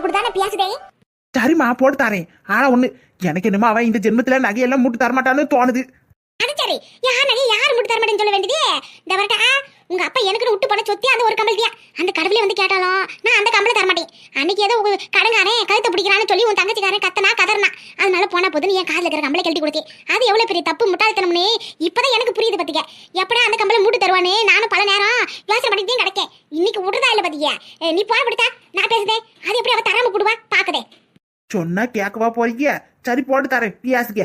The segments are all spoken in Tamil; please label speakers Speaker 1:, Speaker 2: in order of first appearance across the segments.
Speaker 1: போட்டு பேசுதே
Speaker 2: சரிம்மா போட்டு தரேன். ஆனா ஒண்ணு எனக்கு என்னமோ அவன் இந்த ஜென்மத்துல நகையெல்லாம் மூட்டு தரமாட்டான்னு தோணுது.
Speaker 1: அது சரி யார் நகை யார் முட்டு தர மாட்டேன்னு சொல்ல வேண்டியது? இந்த வரட்டா உங்க அப்பா எனக்கு விட்டு போன சொத்தி அந்த ஒரு கம்பல் அந்த கடவுளே வந்து கேட்டாலும் நான் அந்த கம்பளை தர மாட்டேன். அன்னைக்கு ஏதோ கடங்காரன் கழுத்தை பிடிக்கிறான்னு சொல்லி உன் தங்கச்சிக்காரன் கத்தனா கதறனா. அதனால போனா போதுன்னு என் காதில் இருக்கிற கம்பளை கழட்டி கொடுத்தேன். அது எவ்வளவு பெரிய தப்பு முட்டாள்தனம்னு? இப்பதான் எனக்கு புரியுது பாத்தீங்க எப்படா அந்த கம்பளை மூட்டு தருவானே நானும் பல நேரம் யோசனை பண்ணிட்டு தான் கிடக்கேன் இன்னைக்கு விடுறதா இல்ல பாத்தீங்க ஏ, நீ போன படுத்தா நான் பேசுதேன் அது எப்படி அவ தராம கொடுவா? பாக்குதே.
Speaker 2: சொன்னா கேட்கவா போறீங்க? சரி போட்டு தரேன். பியாசிக்க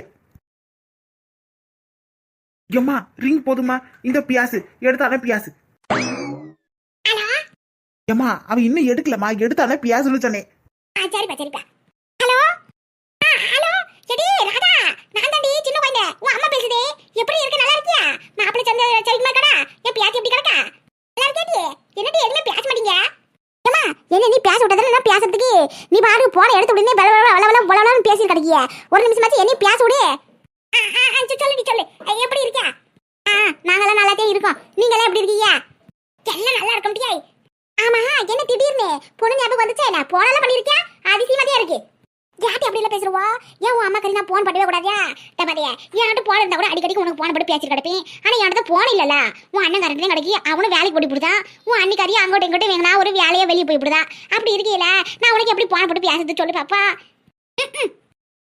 Speaker 2: ஏம்மா ரிங் போதுமா இந்த பியாசு எடுத்தானே பியாசு.
Speaker 1: ஹலோ?
Speaker 2: ஏம்மா அவன் இன்னும் எடுக்கலம்மா. எடுத்தானே பியாசுன்னு சொன்னேன்.
Speaker 1: சரிப்பா சரிப்பா. ஹலோ? ஆ ஹலோ? எடி ராதா. நான் தாண்டி சின்ன குழந்தை. உன் அம்மா பேசுதே. எப்படி இருக்கு? நல்லா இருக்கியா? மாப்பிள்ளை சந்த சரிக்குமா கடா என் பியாச்சி எப்படி கிடக்கா? நல்லா இருக்கியாடி என்னடி எதுவுமே பேச மாட்டீங்க? ஏமா என்ன நீ பேச விட்டதுல நான் பேசுறதுக்கு? நீ பாரு போன எடுத்து உடனே பல பல பல பல பலன்னு பேசி கிடைக்கிய. ஒரு நிமிஷமாச்சு என்ன பேச விடு. சொல்லுடி சொல்லு அஹ், எப்படி இருக்கியா ஆ நாங்களாம் நல்லாத்தே இருக்கோம் நீங்களாம் எப்படி இருக்கீங்க எல்லாம் நல்லா இருக்க முடியாது ஆமா என்ன திடீர்னு பொண்ணு ஞாபகம் வந்துச்சா என்ன? போனாலும் பண்ணிருக்கியா அதிசயமா இருக்கு. யார்ட்டி அப்படி இல்ல பேசுறவா? ஏன் உன் அம்மா கறி நான் போன் பண்ணவே கூடாதியா தப்பாதியா என்கிட்ட போன இருந்தா கூட அடிக்கடி உனக்கு போன போட்டு பேசிட்டு கிடப்பேன். ஆனா என்கிட்ட போன இல்லல உன் அண்ணன் கரண்ட் கிடைக்கி. அவனும் வேலைக்கு போட்டு போடுதான் உன் அண்ணி கறி அங்கோட்டு இங்கோட்டு வேணா ஒரு வேலையை வெளியே போய் போடுதான் அப்படி இருக்கீல நான் உனக்கு எப்படி போன் போட்டு பேசுறது சொல்லு பாப்பா.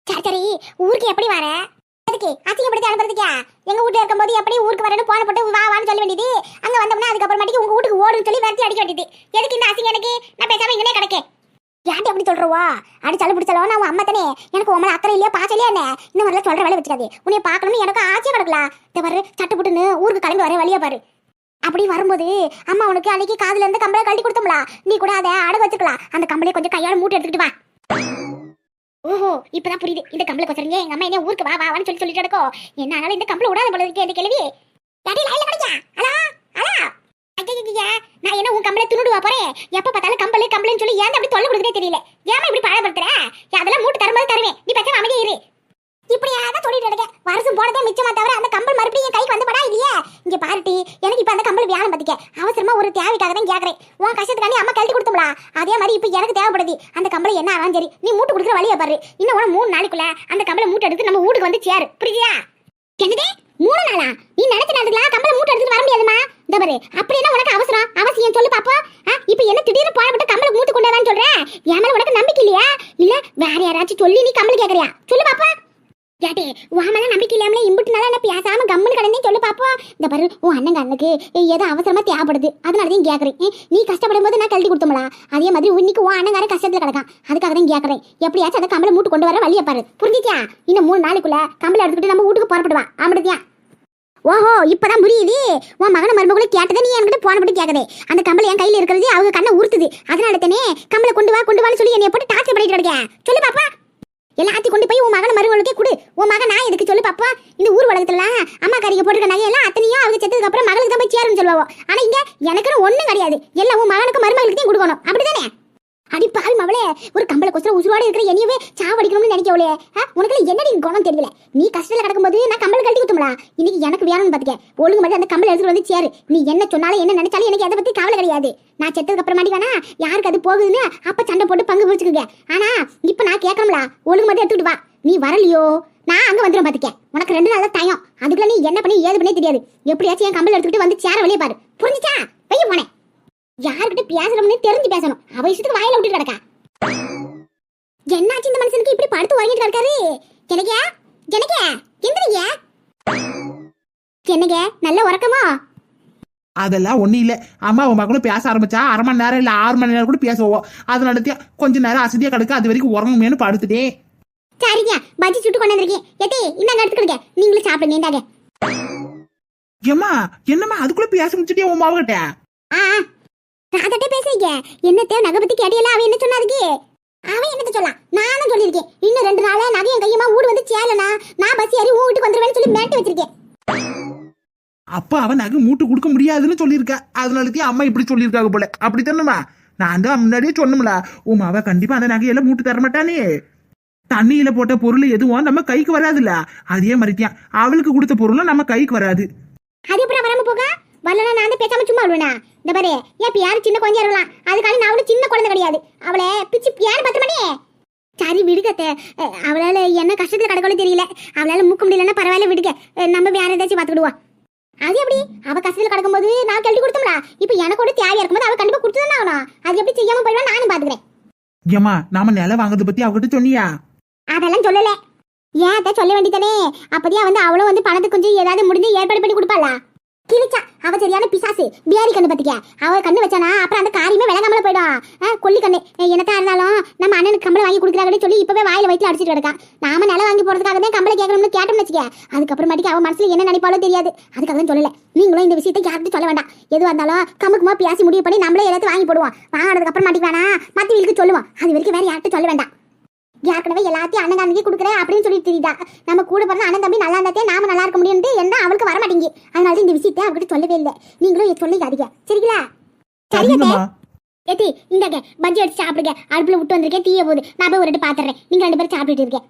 Speaker 1: சரி சரி. ஊருக்கு எப்படி வரேன் அதுக்கு அசிங்கப்படுத்தி அனுப்புறதுக்கா? எங்க வீட்டுல இருக்கும்போது எப்படி ஊருக்கு வரணும் போன போட்டு வா வான்னு சொல்ல வேண்டியது. அங்க வந்தோம்னா அதுக்கப்புறமாட்டிக்கு உங்க வீட்டுக்கு ஓடுன்னு சொல்லி வரத்தி அடிக்க வேண்டியது. எதுக்கு இந்த அசிங்க எனக்கு? நான் பேசாம இங்கனே கிடக்கேன். யார்ட்டி எப்படி சொல்றவா? அடிச்சாலும் பிடிச்சாலும் நான் உன் அம்மா தானே. எனக்கு உன் மேல அக்கறை இல்லையா பாச்சலையா என்ன? இன்னும் வரல சொல்ற வேலை வச்சுக்காது. உன்னை பார்க்கணும்னு எனக்கு ஆசையா கிடக்கலாம் இந்த பாரு சட்டு புட்டுன்னு ஊருக்கு கிளம்பி வர வழியா பாரு. அப்படி வரும்போது அம்மா உனக்கு அன்னைக்கு காதுல இருந்து கம்பளை கழட்டி கொடுத்தோம்ல. நீ கூட அதை அடகு வச்சுக்கலாம். அந்த கம்பளை கொஞ்சம் கையால மூட்டை எடுத்துக்கிட்டு வா. ஓஹோ இப்பதான் புரியுது. இந்த கம்பளை கொசரிங்க எங்க அம்மா என்ன ஊருக்கு வா வான்னு சொல்லி சொல்லிட்டு இருக்கோம் என்ன ஆனாலும் இந்த கம்பளை விடாத போல இருக்கு இந்த கேள்வி டாடி லைன்ல கிடைக்கா ஹலோ? ஹலோ? ஐயா நான் என்ன உன் கம்பளை துணுடுவா போறேன்? எப்ப பார்த்தாலும் கம்பளை கம்பளைன்னு சொல்லி ஏன் அப்படி தொல்லை கொடுக்குறதே தெரியல? ஏமா இப்படி பாழப்படுத்துற அதெல்லாம் மூட்டு தரும்போது தருவேன். நீ பச்சை அமைதியே இரு. இப்படியாதான் சொல்லிட்டு இருக்க வருஷம் போனதே மிச்சமா தவிர அந்த கம்பல் மறுபடியும் என் கைக்கு வந்து படா இல்லையே? இங்க பாருட்டி எனக்கு இப்ப அந்த கம்பல் வேணும் பத்திக்க. அவசரமா ஒரு தேவைக்காக தான் கேக்குறேன். உன் கஷ்டத்துக்காண்டி அம்மா கழட்டி கொடுத்தோம்ல அதே மாதிரி இப்ப எனக்கு தேவைப்படுது. அந்த கம்பளை என்ன ஆகும் சரி நீ மூட்டு கொடுக்குற வழியை பாரு. இன்னும் உன மூணு நாளைக்குள்ள அந்த கம்பளை மூட்டை எடுத்து நம்ம வீட்டுக்கு வந்து சேரு. புரியுதா? என்னதே? மூணு நாளா? நீ நினைச்ச நேரத்துக்குலாம் கம்பளை மூட்டை எடுத்துட்டு வர முடியாதுமா இந்த பாரு அப்படி என்ன உனக்கு அவசரம்? அவசியம் சொல்லு பாப்போம் இப்ப என்ன திடீர்னு போன கம்பளை மூட்டு கொண்டு வரான்னு என் மேல உனக்கு நம்பிக்கை இல்லையா? இல்ல வேற யாராச்சும் சொல்லி நீ கம்பளை கேக்குறியா? சொல்லு பாப்பா. ஏட்டே உன் மேல நம்பிக்கை இல்லாமல இம்புட்டு நாளா நான் பேசாம கம்முன்னு கடந்தே சொல்லு பாப்போம் இந்த பாரு உன் அண்ணன் கண்ணுக்கு ஏதோ அவசரமா தேவைப்படுது. அதனால தான் கேக்குறேன். நீ கஷ்டப்படும் போது நான் கழட்டி கொடுத்தோம்ல? அதே மாதிரி இன்னைக்கு உன் அண்ணங்கார கஷ்டத்துல கிடக்கான். அதுக்காக தான் கேட்கறேன் எப்படியாச்சும் அந்த கம்பளை மூட்டு கொண்டு வர வழியை பாரு. புரிஞ்சுச்சா இன்னும் மூணு நாளைக்குள்ள கம்பளை எடுத்துக்கிட்டு நம்ம வீட்டுக்கு புறப்படுவா. ஆமாடியா ஓஹோ இப்பதான் புரியுது. உன் மகன மருமகளை கேட்டதை நீ என்கிட்ட போன போட்டு கேட்கதே அந்த கம்பளை என் கையில இருக்கிறது அவங்க கண்ணை உறுத்துது. அதனால தானே கம்பளை கொண்டு வா கொண்டு வான்னு சொல்லி என்னை போட்டு டார்ச்சர் பண்ணிட்டு இருக்கேன் சொல்லு பாப்பா. எல்லாத்தையும் கொண்டு போய் உன் மகன மருமகளுக்கே கொடு. உன் மகன் நான் எதுக்கு சொல்லு பாப்பா? இந்த ஊர் உலகத்துல அம்மா காரிக்கு போட்டுருக்க நகையெல்லாம் அத்தனையும் அவங்க செத்ததுக்கு அப்புறம் மகளுக்கு தான் போய் சேருன்னு சொல்லுவோம் ஆனா இங்க எனக்குன்னு ஒண்ணும் கிடையாது. எல்லாம் உன் மகனுக்கு மருமகளுக்கு தான் கொடுக்கணும். அப்படிதானே அடி பால் மவளே ஒரு கம்பள கொசரம் உசுரோட இருக்கிற என்னையவே சாவடிக்கணும்னு நினைக்கவளே. உனக்கு என்னடி குணம் தெரியல? நீ கஷ்டத்துல கிடக்கும்போது நான் கம்பளை கழட்டி குத்தும்ல இன்னைக்கு எனக்கு வேணும்னு பாத்துக்க. ஒழுங்கு மட்டும் அந்த கம்பளை எடுத்துட்டு வந்து சேரு. நீ என்ன சொன்னாலும் என்ன நினைச்சாலும் எனக்கு அதை பத்தி கவலை கிடையாது. நான் செத்ததுக்கு அப்புறமாட்டி வேணா யாருக்கு அது போகுதுன்னு அப்ப சண்டை போட்டு பங்கு பிடிச்சுக்குங்க ஆனா இப்ப நான் கேட்கணும்ல ஒழுங்கு மட்டும் எடுத்துட்டு வா. நீ வரலையோ? நான் அங்க வந்துடும் பாத்துக்க. உனக்கு ரெண்டு நாள் தான் தயம் அதுக்குள்ள நீ என்ன பண்ணி ஏது பண்ணி தெரியாது. எப்படியாச்சும் என் கம்பளை எடுத்துக்கிட்டு வந்து சேர வெளியே பாரு. புரிஞ்சுச்சா? வெய்ய போனேன் யார்கிட்ட பேசுறோம்னு தெரிஞ்சு பேசணும். அவ இஷ்டத்துக்கு வாயில விட்டுட்டு கிடக்கா. என்னாச்சு இந்த மனுஷனுக்கு இப்படி படுத்து உறங்கிட்டு கிடக்காரு? எனக்கு எனக்கு எந்திரிங்க. என்னங்க நல்ல உறக்கமா?
Speaker 2: அதெல்லாம் ஒண்ணும் இல்ல. அம்மா உன் மகனும் பேச ஆரம்பிச்சா அரை மணி நேரம் இல்ல ஆறு மணி நேரம் கூட பேசுவோம். அதனால தான் கொஞ்ச நேரம் அசதியா கிடக்கு அது வரைக்கும் உறங்குமேனு படுத்துட்டேன்.
Speaker 1: சரிங்க பஜ்ஜி சுட்டு கொண்டு வந்திருக்கேன். எத்தே இந்தாங்க எடுத்துக்கிடுங்க. நீங்களும் சாப்பிடுங்க இந்தாங்க.
Speaker 2: ஏம்மா என்னம்மா அதுக்குள்ள பேச முடிச்சுட்டே உன் மாவகிட்ட?
Speaker 1: ஆ. ராதாட்டே பேசுறீங்க என்னத்தே நகை பத்தி கேட்டியல அவன் என்ன சொன்னாதுக்கு அவன் என்னத்த சொல்லலாம் நானும் சொல்லியிருக்கேன். இன்னும் ரெண்டு நாளா நகையும் கையுமா ஊடு வந்து சேரலனா நான் பஸ் ஏறி உன் வீட்டுக்கு வந்துருவேன்னு சொல்லி மிரட்டி வச்சிருக்கேன்.
Speaker 2: அப்ப அவன் நகை மூட்டு கொடுக்க முடியாதுன்னு சொல்லியிருக்க. அதனாலதான் அம்மா இப்படி சொல்லியிருக்காங்க போல. அப்படி தானேம்மா நான் தான் முன்னாடியே சொன்னோம்ல. உன் அவ கண்டிப்பா அந்த நகையெல்லாம் மூட்டு தர மாட்டானே. தண்ணியில போட்ட பொருள் எதுவும் நம்ம கைக்கு வராதுல்ல. அதே மாதிரிதான் அவளுக்கு கொடுத்த பொருளும் நம்ம கைக்கு வராது.
Speaker 1: அது எப்படி வராம போக? வரலனா நான் பேசாம சும்மா விடுவேனா? இந்த பாரு என் யாரு சின்ன குழந்தையா இருக்கலாம்? அதுக்காண்டி நான் வந்து சின்ன குழந்தை கிடையாது. அவளை பிச்சு ஏன்னு பத்து மணி சரி விடுகத்த அவளால என்ன கஷ்டத்துல கிடக்கணும் தெரியல. அவளால மூக்க முடியலன்னா பரவாயில்ல விடுங்க. அஹ், நம்ம வேற ஏதாச்சும் பாத்துக்கிடுவா அது எப்படி? அவ கஷ்டத்துல கிடக்கும்போது நான் கழட்டி கொடுத்தோம்ல? இப்போ எனக்கு ஒரு தேவையா இருக்கும்போது அவ கண்டிப்பா கொடுத்துதானே ஆகணும். அது எப்படி செய்யாம போயிடுவா நானும் பாத்துக்கிறேன்
Speaker 2: ஏமா நாம நிலம் வாங்குறத பத்தி அவகிட்ட சொன்னியா?
Speaker 1: அதெல்லாம் சொல்லல. ஏன் அத்தை சொல்ல வேண்டியதானே அப்படியா வந்து அவளும் வந்து பணத்தை கொஞ்சம் ஏதாவது முடிஞ்சு ஏற்பாடு பண்ணி கொடுப்பாளா? கிழிச்சா. அவ சரியான பிசாசு. பியாரி கண்ணு பத்திக்க அவ கண்ணு வச்சானா அப்புறம் அந்த காரியமே விளங்காமல போயிடும் கொல்லி கண்ணு. என்னத்தா இருந்தாலும் நம்ம அண்ணனுக்கு கம்பளை வாங்கி கொடுக்குறாங்கன்னு சொல்லி இப்பவே வாயில வயிற்று அடிச்சிட்டு கிடக்கா. நாம நில வாங்கி போறதுக்காக தான் கம்பளை கேட்கணும்னு கேட்டோம்னு வச்சுக்க அதுக்கப்புறமாட்டிக்கு அவன் மனசுல என்ன நினைப்பாலோ தெரியாது. அதுக்காக தான் சொல்லல. நீங்களும் இந்த விஷயத்தை யார்கிட்ட சொல்ல வேண்டாம். எதுவா இருந்தாலும் கமுக்குமா பேசி முடிவு பண்ணி நம்மளே எல்லாத்தையும் வாங்கி போடுவோம். வாங்கினதுக்கு அப்புறமாட்டிக்கு வேணா மத்த வீட்டுக்கு சொல்லுவோம். அது வரைக்கும் வேற யார்கிட்ட சொல்ல வேண்டாம். ஏற்கனவே எல்லாத்தையும் அண்ணன் தம்பிக்கு கொடுக்குறேன் அப்படின்னு சொல்லிட்டு தெரியுதா நம்ம கூட பிறந்த அண்ணன் தம்பி நல்லா இருந்தாத்தே நாம நல்லா இருக்க முடியும்னு என்ன அவளுக்கு வர மாட்டேங்கி அதனால தான் இந்த விஷயத்தை அவகிட்ட சொல்லவே இல்லை. நீங்களும் சொல்லிக்காதீங்க சரிங்களா? சரிங்க
Speaker 2: சரிங்கம்மா
Speaker 1: ஏத்தி இந்தாங்க பஜ்ஜி அடிச்சு சாப்பிடுங்க. அடுப்புல விட்டு வந்திருக்கேன் தீய போகுது நான் போய் ஒரு ரெண்டு பாத்துறேன் நீங்க ரெண்டு பேரும் சாப்பிட்டுட்டு இருக்கேன்.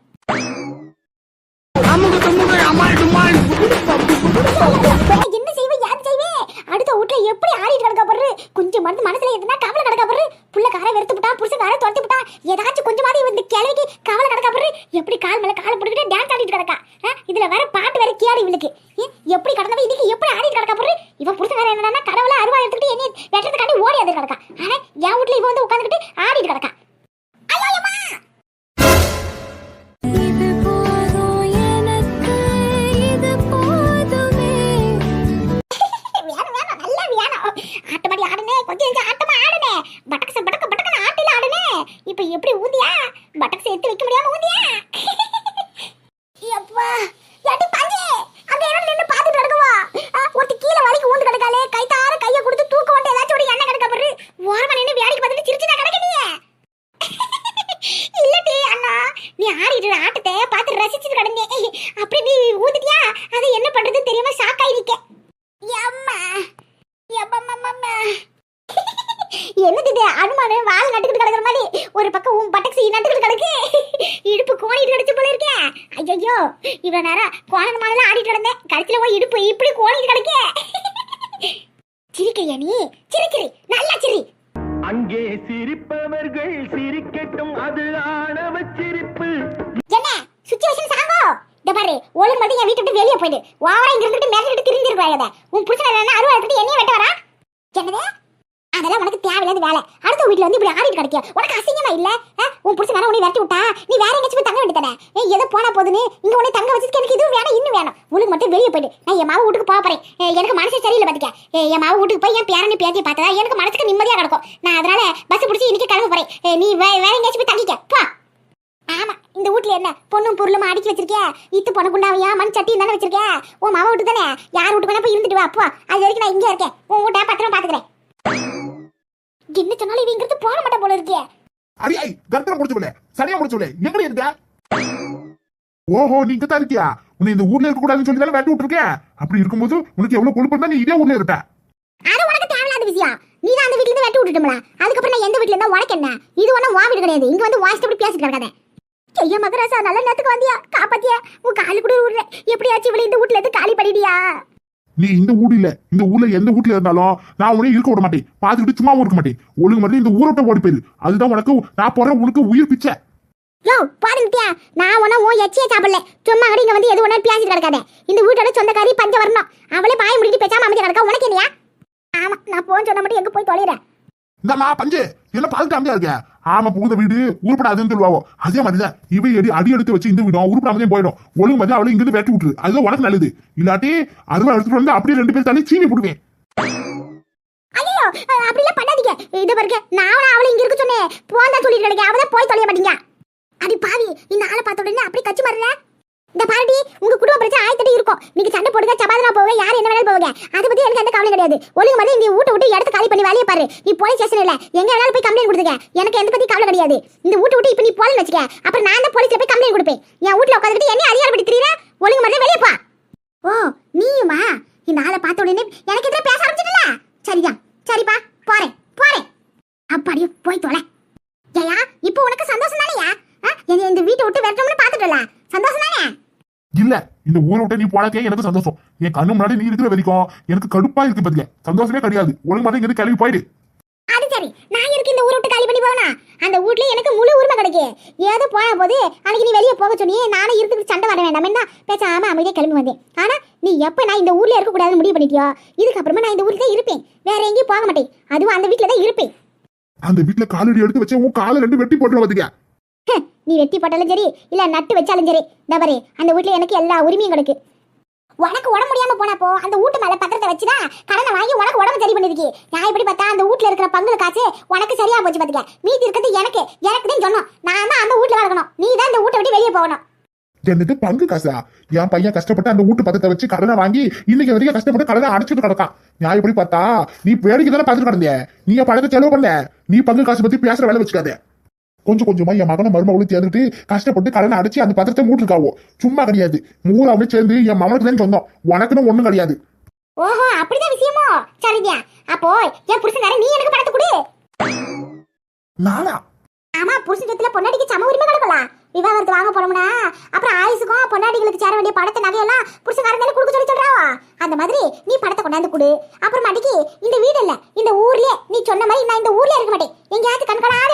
Speaker 1: என்ன செய்வே? யார் செய்வே அடுத்த வீட்டுல எப்படி ஆடிட்டு கிடக்கா பாரு கொஞ்சம் மருந்து மனசுல எதுனா கவலை கிடக்கா புள்ள காரை வெறுத்து விட்டா புருஷன் காரை துரத்தி விட்டா ஏதாச்சும் கொஞ்சமாவது வந்து கிழவிக்கு கவலை கிடக்கா எப்படி கால் மேல காலை போட்டுக்கிட்டு டான்ஸ் ஆடிட்டு கிடக்கா? இதுல வேற பாட்டு வேற கேடு இவளுக்கு எப்படி கடந்தவ இதுக்கு எப்படி ஆடிட்டு கிடக்கா இவன் இவ புருஷன் காரை என்னன்னா கடவுள அருவா எடுத்துக்கிட்டு என்ன வெட்டுறதுக்காண்டி ஓடி வந்து கிடக்கா. ஆனா என் வீட்டுல இவன் வந்து உட்காந்துக்கிட்டு ஆடிட்டு கிடக்கா. கொஞ்சம் கொஞ்சம் ஆட்டமா ஆடுனே. பட்டக்ஸ் பட்டக்க பட்டக்கன ஆட்டில ஆடுனே. இப்போ எப்படி ஊதியா பட்டக்ஸ் எடுத்து வைக்க முடியாம ஊதியா எப்பா பாஞ்சே அங்க யாரும் நின்னு பாத்துட்டு கிடக்குவா ஒருத்தி கீழே வலிக்கு ஊந்து கிடக்காலே கை தார கைய கொடுத்து தூக்க வந்து ஏதாச்சும் ஒரு எண்ணெய் கிடக்க பாரு ஓரமா நின்னு வேடிக்கை பார்த்துட்டு சிரிச்சுதான் கிடக்க நீ இல்லடி அண்ணா நீ ஆடிட்டு ஆட்டத்தை பார்த்து ரசிச்சுட்டு கிடந்தே அப்படி நீ ஊதிட்டியா அதை என்ன பண்றதுன்னு தெரியாம ஷாக்காய் நிக்க எம்மா எம்மம்மம்மம்ம. என்னது இது அனுமானு வால் நட்டுக்கிட்டு கிடக்குற மாதிரி ஒரு பக்கம் உன் பட்டக்சி நட்டுக்கிட்டு கிடக்கு இடுப்பு கோணிட்டு கிடச்சு போல இருக்கே ஐயோ இவ்வளவு நேரம் கோணன் மாதிரி ஆடிட்டு கிடந்தேன் கடைசியில போய் இடுப்பு இப்படி கோணிட்டு கிடக்கே. சிரிக்கிறியா நீ? சிரி சிரி நல்லா சிரி.
Speaker 3: அங்கே சிரிப்பவர்கள் சிரிக்கட்டும் அது ஆணவ சிரிப்பு.
Speaker 1: என்ன? சுச்சுவேஷன் சாங்கோ? இந்த பாரு ஒழுங்கு மட்டும் என் வீட்டை விட்டு வெளியே போயிடு. ஓவரா இங்க இருந்துட்டு மேல திரிஞ்சிருக்காங்க உன் புருஷன் என்ன அருவா எடுத்துட்டு என்னைய வெட்ட வரா என்னது? அதெல்லாம் உனக்கு தேவையில்லாத வேலை. அடுத்த வீட்ல வந்து இப்படி ஆடிட்டு கிடைக்க உனக்கு அசிங்கமா இல்ல? உன் புருஷன் வேற உன்னை விரட்டி விட்டா நீ வேற எங்கேயாச்சும் போய் தங்க வேண்டியதானே ஏ எதோ போனா போதுன்னு? இங்க உன்னை தங்க வச்சுட்டு எனக்கு இதுவும் வேணும் இன்னும் வேணும். உனக்கு மட்டும் வெளியே போயிட்டு நான் என் மாவு வீட்டுக்கு போக போறேன். எனக்கு மனசு சரியில்லை பாத்துக்க என் மாவு வீட்டுக்கு போய் என் பேரனை பேத்தி பார்த்ததா எனக்கு மனசுக்கு நிம்மதியா கிடக்கும். நான் அதனால பஸ் பிடிச்சி இன்னைக்கு கிளம்ப போறேன். நீ வே- வேற எங்கேயாச்சும் போய் தங்கிக்க. போ. ஆமா இந்த வீட்ல என்ன? பொண்ணும் பொருளும் அடிக்கி வச்சிருக்கே இத்து பொண்ணு குண்டாவையா மண் சட்டி தானே வச்சிருக்கே உன் மாவ வீட்டு தானே? யார் வீட்டுக்கு வேணா போய் இருந்துட்டு வா. அப்பா அது வரைக்கும் நான் இங்கே இருக்கேன். உன் வீட்டை பத்திரம் பாத்துக்கிறேன். என்ன சொன்னாலும் இவங்கிறது போக மாட்டேன் போல இருக்கே.
Speaker 4: அரியாய் ஐ கர்த்தனை முடிச்சுவில சரியா முடிச்சுவில எங்க இருக்க? ஓஹோ நீங்க தான் இருக்கியா? உன்னை இந்த ஊர்ல இருக்க கூடாதுன்னு சொல்லி தானே வெட்டி விட்டுருக்க. அப்படி இருக்கும்போது உனக்கு எவ்வளவு கொழுப்பு நீ இதே ஊர்ல இருப்ப.
Speaker 1: அது உனக்கு தேவையில்லாத விஷயம். நீ தான் அந்த வீட்ல இருந்து வெட்டி விட்டுட்டோம்ல. அதுக்கப்புறம் நான் எந்த வீட்ல இருந்தா உனக்கு என்ன? இது ஒண்ணும் வா வீடு கிடையாது. இங்க வந்து வாசிட்டு அப்படி பேசிட்டு கிடக்காத. ஐயா மகராசா நல்ல நேரத்துக்கு வந்தியா? காப்பாத்தியா. உன் காலு கூட விடுறேன் எப்படியாச்சும் இவளை இந்த வீட்ல இருந்து காலி பண்ணிடியா
Speaker 4: நீ இந்த ஊர் இல்ல. இந்த ஊர்ல எந்த வீட்டுல இருந்தாலும் நான் உன்னை இருக்க விட மாட்டேன். பாத்துக்கிட்டு சும்மாவும் இருக்க மாட்டேன். ஒழுங்கு மட்டும் இந்த ஊரோட்ட விட்டு ஓடி போயிரு. அதுதான் உனக்கு நான் போற உனக்கு உயிர் பிச்சை.
Speaker 1: யோ பாருங்கத்தியா நான் ஒன்றும் உன் எச்சியே சாப்பிடல. சும்மா கூட வந்து எது ஒன்றா பேசிட்டு கிடக்காத. இந்த வீட்டோட சொந்தக்காரி பஞ்ச வரணும் அவளே பாய முடிட்டு பேசாம அமைச்சு கிடக்கா. உனக்கு இல்லையா ஆமா நான் போன் சொன்ன மட்டும் எங்க போய் தொலைறேன்
Speaker 4: இந்தம்மா பஞ்சு. என்ன பார்த்துட்டு அமைதியா இருக்க ஆமா புகுந்த வீடு உருப்படாதுன்னு சொல்லுவாவோ. அதே மாதிரிதான் இவை எடி அடி எடுத்து வச்சு இந்த வீடும் உருப்படாமதே போயிடும். ஒழுங்கு மாதிரி அவளை இங்கிருந்து வெட்டி விட்டுரு. அதுதான் உனக்கு நல்லது. இல்லாட்டி அதுவா எடுத்துட்டு வந்து அப்படியே ரெண்டு பேர் தள்ளி சீனி போடுவேன்.
Speaker 1: அப்படிலாம் பண்ணாதீங்க. இது பாருங்க நான் அவளை இங்க இருக்க சொன்னேன். போந்தா சொல்லிட்டு கிடைக்க அவதான் போய் தொலைய மாட்டீங்க அடி பாவி இந்த ஆளை பார்த்த உடனே அப்படி கச்சி மாறுறேன் இந்த பாரடி உங்க குடும்ப பிரச்சனை ஆயிட்டே இருக்கும். நீங்க சண்டை போடுங்க சபாதனா போக யார் என்ன வேணாலும் போவீங்க? அதை பத்தி எனக்கு எந்த கவலை கிடையாது. ஒழுங்கு மாதிரி இங்க வீட்டை விட்டு இடத்த காலி பண்ணி வேலையை பாரு. நீ போலீஸ் ஸ்டேஷன் இல்ல. எங்க வேணாலும் போய் கம்ப்ளைண்ட் கொடுத்துக்க. எனக்கு எந்த பத்தி கவலை கிடையாது. இந்த வீட்டை விட்டு இப்ப நீ போலன்னு வச்சுக்க. அப்புறம் நான் தான் போலீஸ்ல போய் கம்ப்ளைண்ட் கொடுப்பேன். என் வீட்டுல உட்காந்துட்டு என்ன அதிகாரப்படி தெரியல ஒழுங்கு மாதிரி வெளியே போ. ஓ நீயுமா? இந்த ஆளை பார்த்த உடனே எனக்கு எதிராக பேச ஆரம்பிச்சிட்டல? சரிதான். சரிப்பா போறேன். போறேன். அப்படியே போய் தொலை. ஏயா இப்போ உனக்கு சந்தோஷம் தானேயா? இந்த வீட்டை விட்டு வெட்டணும்னு பார்த்துட்டல. சந்தோஷம் தானே
Speaker 4: இல்ல இந்த ஊரை விட்டு நீ போனக்கே எனக்கு சந்தோஷம். என் கண்ணு முன்னாடி நீ இருக்கிற வரைக்கும் எனக்கு கடுப்பா இருக்கு பாத்தியா சந்தோஷமே கிடையாது. ஒழுங்கு மாதிரி இங்கிருந்து கிளம்பி போயிடு.
Speaker 1: அது சரி. நான் இருக்கு இந்த ஊரை விட்டு காலி பண்ணி போகணும்? அந்த வீட்ல எனக்கு முழு உரிமை கிடைக்கு. ஏதோ போன போது அன்னைக்கு நீ வெளியே போக சொன்னியே நானும் இருந்துட்டு சண்டை வர வேண்டாம். என்ன? பேசாம அமைதியா கிளம்பி வந்தேன். ஆனா நீ எப்ப நான் இந்த ஊர்ல இருக்க கூடாதுன்னு முடிவு பண்ணிட்டியோ? இதுக்கப்புறமா நான் இந்த ஊர்ல தான் இருப்பேன். வேற எங்கேயும் போக மாட்டேன். அதுவும் அந்த வீட்ல தான் இருப்பேன்.
Speaker 4: அந்த வீட்டுல காலடி எடுத்து வச்ச உன் காலை ரெண்டு வெட்டி போட்டு பாத்துக்க.
Speaker 1: நீ வெட்டி போட்டாலும் சரி இல்ல நட்டு வச்சாலும் சரி. இந்த அந்த வீட்ல எனக்கு எல்லா உரிமையும் கிடக்கு. உனக்கு உடம்பு முடியாம போனப்போ அந்த வீட்டு மேல பத்திரத்தை வச்சுதான் கடனை வாங்கி உனக்கு உடம்பு சரி பண்ணிருக்கு. நான் எப்படி பார்த்தா அந்த வீட்ல இருக்கிற பங்கு காசு உனக்கு சரியா போச்சு பாத்துக்க. மீதி இருக்கிறது எனக்கு. எனக்கு தான் சொன்னோம். நான் தான் அந்த வீட்ல வளர்க்கணும். நீ தான் இந்த வீட்டை விட்டு வெளியே போகணும்.
Speaker 4: என்னது பங்கு காசா? என் பையன் கஷ்டப்பட்டு அந்த வீட்டு பத்திரத்தை வச்சு கடனை வாங்கி இன்னைக்கு வரைக்கும் கஷ்டப்பட்டு கடனை அடைச்சிட்டு கிடக்கான். நான் எப்படி பார்த்தா நீ வேடிக்கை தானே பார்த்துட்டு கிடந்தே நீ பணத்தை செலவு பண்ணல. நீ பங்கு காசு பத்தி பேசுற வேலை வச்சுக்காத. கொஞ்சம் கொஞ்சமா என் மகனை மருமகளும் சேர்ந்துட்டு கஷ்டப்பட்டு கடனை அடைச்சு அந்த பத்திரத்தை மூட்டிருக்காவோ? சும்மா கிடையாது. மூணாவே சேர்ந்து என் மகனுக்கு தான் சொந்தம். உனக்குன்னு ஒண்ணும் கிடையாது.
Speaker 1: ஓஹோ அப்படிதான் விஷயமோ? சரிங்க அப்போ என் புருஷன் நீ எனக்கு பணத்தை கொடு.
Speaker 4: நானா?
Speaker 1: ஆமா புருஷன் சொத்துல பொண்டாட்டிக்கு சம உரிமை கிடக்கலாம் விவாகரத்து வாங்க போனோம்னா அப்புறம் ஆயுசுக்கும் பொண்டாட்டிகளுக்கு சேர வேண்டிய பணத்தை நகையெல்லாம் புருஷன்காரங்க கொடுக்க சொல்லி சொல்றாவா? அந்த மாதிரி நீ பணத்தை கொண்டாந்து கொடு. அப்புறமாட்டிக்கு இந்த வீடு இல்ல இந்த ஊர்லயே நீ சொன்ன மாதிரி நான் இந்த ஊர்ல இருக்க மாட்டேன். எங்கேயாவது ஆஹா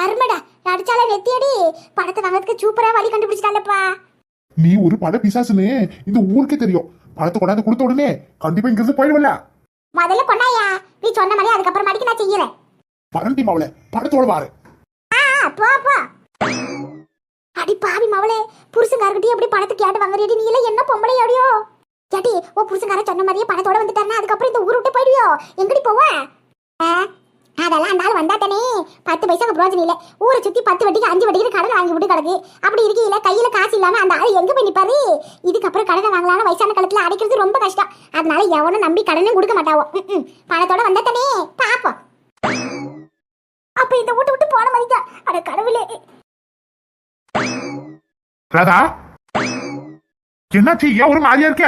Speaker 1: அருமடா நடிச்சால நெத்தியடி பணத்தை வாங்கறதுக்கு சூப்பரா வழி கண்டுபிடிச்சிட்டாலப்பா
Speaker 4: நீ ஒரு பட பிசாசுன்னு இந்த ஊருக்கே தெரியும். பணத்தை கொண்டாந்து கொடுத்த உடனே கண்டிப்பா இங்கிருந்து போயிடுவல
Speaker 1: முதல்ல கொண்டாயா நீ சொன்ன மாதிரி அதுக்கப்புறமாட்டிக்கு நான் செய்யறேன்.
Speaker 4: பரண்டி மாவள படத்தோட பாரு
Speaker 1: ஆ, போ போ. அடி பாவி மவளே புருஷங்காரகிட்டயே எப்படி பணத்தை கேட்டு வாங்குறியடி நீ எல்லாம்? என்ன பொம்பளை அடியோ கேட்டி ஓ புருஷங்கார சொன்ன மாதிரியே பணத்தோட வந்துட்டாருன்னா அதுக்கப்புறம் இந்த ஊர் விட்டு போயிடுவியோ? எங்கடி போவ? ஆ, அதெல்லாம் அந்த ஆள் வந்தா தானே. பத்து பைசாக்கு பிரோஜனம் இல்ல ஊரை சுத்தி பத்து வட்டிக்கு அஞ்சு வட்டிக்கு கடன் வாங்கி விட்டு கிடக்கு அப்படி இருக்கையில கையில காசு இல்லாம அந்த ஆள் எங்க போய் நிப்பாரு? இதுக்கப்புறம் கடனை வாங்கலாம்னு வயசான காலத்துல அடைக்கிறது ரொம்ப கஷ்டம். அதனால எவனும் நம்பி கடனும் கொடுக்க மாட்டாவோ. பணத்தோட வந்தா தானே. பாப்போம். அப்ப இந்த வீட்டு விட்டு போன மாதிரி தான் அட கடவுளே.
Speaker 4: ராதா என்னாச்சு? ஏன் ஒரு மாதிரியா இருக்க?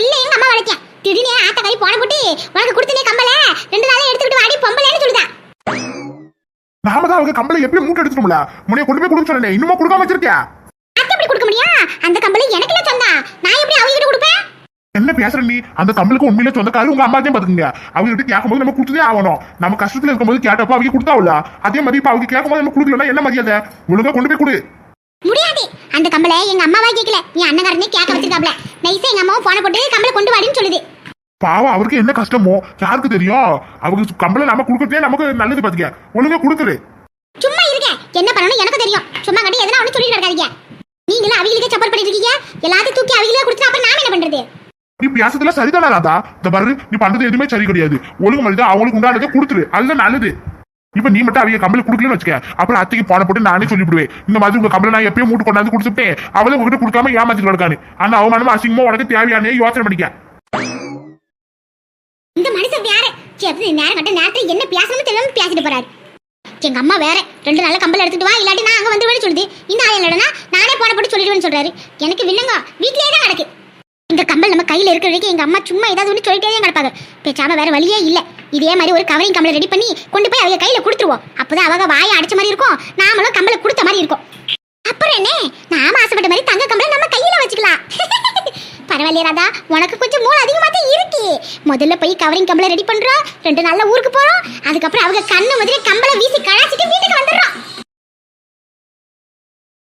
Speaker 1: எல்லாம் எங்க அம்மா வளர்த்தேன் திடீர்னு ஆத்த கறி போன போட்டு உனக்கு கொடுத்தனே கம்பல ரெண்டு நாளா எடுத்துக்கிட்டு வாடி பொம்பளைன்னு சொல்லுதான்
Speaker 4: நாம தான் அவங்க கம்பளை எப்படி மூட்டை எடுத்துட்டோம்ல? முனைய கொண்டு போய் கொடுக்க சொன்னேன் இன்னுமா கொடுக்காம வச்சிருக்கியா?
Speaker 1: அத்தை எப்படி கொடுக்க முடியும்? அந்த கம்பளை எனக்கு இல்ல சொன்னா. நான் எப்படி அவங்க கிட்ட கொடுப்பேன்?
Speaker 4: என்ன பேசுற நீ? அந்த கம்பளுக்கு உண்மையில சொந்தக்காரு உங்க அம்மா தான் பாத்துக்கங்க. அவங்க கிட்ட கேட்கும்போது நம்ம கொடுத்ததே ஆகணும். நம்ம கஷ்டத்துல இருக்கும்போது கேட்டப்போ அவங்க கொடுத்தாவுல அதே மாதிரி இப்ப அவங்க கேட்கும்போது நம்ம கொடுக்கலன்னா என்ன மரியாதை? ஒழுங்கா கொண்டு போய் கொடு.
Speaker 1: முடியாது. அந்த கம்பளை எங்க அம்மாவா கேட்கல என் அண்ணகாரனே கேட்க வச்சிருக்காப்ல. நைஸா எங்க அம்மாவும் போன போட்டு கம்பளை கொண்டு வாடின்னு சொல்லுது.
Speaker 4: பாவம் அவருக்கு என்ன கஷ்டமோ? யாருக்கு தெரியும்? அவங்க கம்பளை நம்ம கொடுக்கறதே நமக்கு நல்லது பாத்துக்க. ஒழுங்கா கொடுத்துரு.
Speaker 1: சும்மா இருக்க. என்ன பண்ணணும்? எனக்கு தெரியும். சும்மா கட்டி எதனா ஒண்ணு சொல்லி நடக்காதீங்க. நீங்களும் அவங்களுக்கே சப்போர்ட் பண்ணிட்டு இருக்கீங்க. எல்லாத்தையும் தூக்கி அவங்களே கொடுத்து அப்புறம் நாம என்ன பண்றது?
Speaker 4: நீ பேசுறதுல சரிதானா ராதா? இந்த பாரு நீ பண்றது எதுவுமே சரி கிடையாது. ஒழுங்கு மாதிரி அவங்களுக்கு உண்டானதை கொடுத்துரு. அதுதான் நல்லது. இப்ப நீ மட்டும் அவங்க கம்பளை கொடுக்கலன்னு வச்சுக்க. அப்புறம் அத்தைக்கு போன போட்டு நானே சொல்லிவிடுவேன். இந்த மாதிரி உங்க கம்பளை நான் எப்பயும் மூட்டு கொண்டாந்து கொடுத்துட்டேன் அவளை உங்ககிட்ட கொடுக்காம ஏமாத்திட்டு கிடக்கானு அந்த அவமானமா அசிங்கமா உனக்கு தேவையான யோசனை பண்ணிக்க.
Speaker 1: இந்த மனுஷன் வேற சரி நேரம் கட்ட நேரத்தில் என்ன பேசணும்னு தெரியாம பேசிட்டு போறாரு? எங்க அம்மா வேற. ரெண்டு நாள் கம்பல் எடுத்துட்டு வா இல்லாட்டி நான் அங்க வந்து சொல்லுது. இந்த ஆள் இல்லைனா நானே போன போட்டு சொல்லிடுவேன்னு சொல்றாரு. எனக்கு வில்லுங்க வீட்லயே தான் கிடக்கு இந்த கம்பல் நம்ம கையில இருக்கிற வரைக்கும் எங்க அம்மா சும்மா ஏதாவது ஒன்று சொல்லிட்டே தான் கிடப்பாங்க. பேசாம வேற வழியே இல்ல. இதே மாதிரி ஒரு கவரிங் கம்பளை ரெடி பண்ணி கொண்டு போய் அவங்க கையில கொடுத்துருவோம். அப்பதான் அவங்க வாயை அடைச்ச மாதிரி இருக்கும் நாமளும் கம்பளை கொடுத்த மாதிரி இருக்கும். அப்புறம் என்ன? நாம ஆசைப்பட்ட மாதிரி தங்க கம்பளை நம்ம கையில வச்சுக்கலாம். பரவாயில்லையா ராதா உனக்கு கொஞ்சம் மூளை அதிகமாக தான் இருக்கு. முதல்ல போய் கவரிங் கம்பளை ரெடி பண்ணுறோம் ரெண்டு நாளில் ஊருக்கு போகிறோம் அதுக்கப்புறம் அவங்க கண்ணு முதல்ல கம்பளை வீசி கலாச்சிட்டு வீட்டுக்கு வந்துடுறோம்